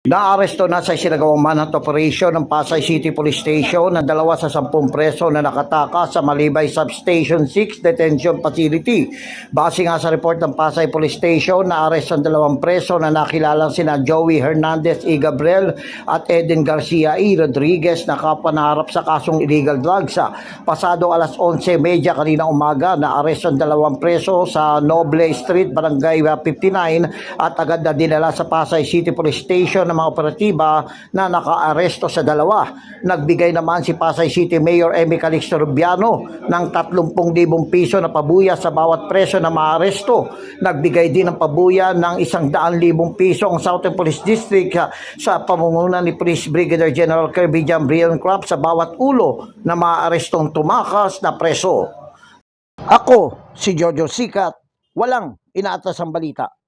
Naaresto na sa sinagawang manhunt operation ng Pasay City Police Station na dalawa sa sampung preso na nakataka sa Malibay Substation 6 Detention Facility. Base nga sa report ng Pasay Police Station, naaresto ang dalawang preso na nakilalang sina Joey Hernandez E. Gabriel at Eden Garcia E. Rodriguez na kapanaharap sa kasong illegal drugs. Sa pasado alas 11.30 kanina umaga, naaresto ang dalawang preso sa Noble Street, Barangay 59 at agad na dinala sa Pasay City Police Station ng mga operatiba na nakaaresto sa dalawa. Nagbigay naman si Pasay City Mayor Amy Calixto Rubiano ng 30,000 piso na pabuya sa bawat preso na maaresto. Nagbigay din ng pabuya ng 100,000 piso ang Southern Police District ah, sa pamumuno ni Police Brigadier General Kirby Jambriel Crop sa bawat ulo na maaarestong tumakas na preso. Ako, si Jojo Sikat, walang inaatas ang balita.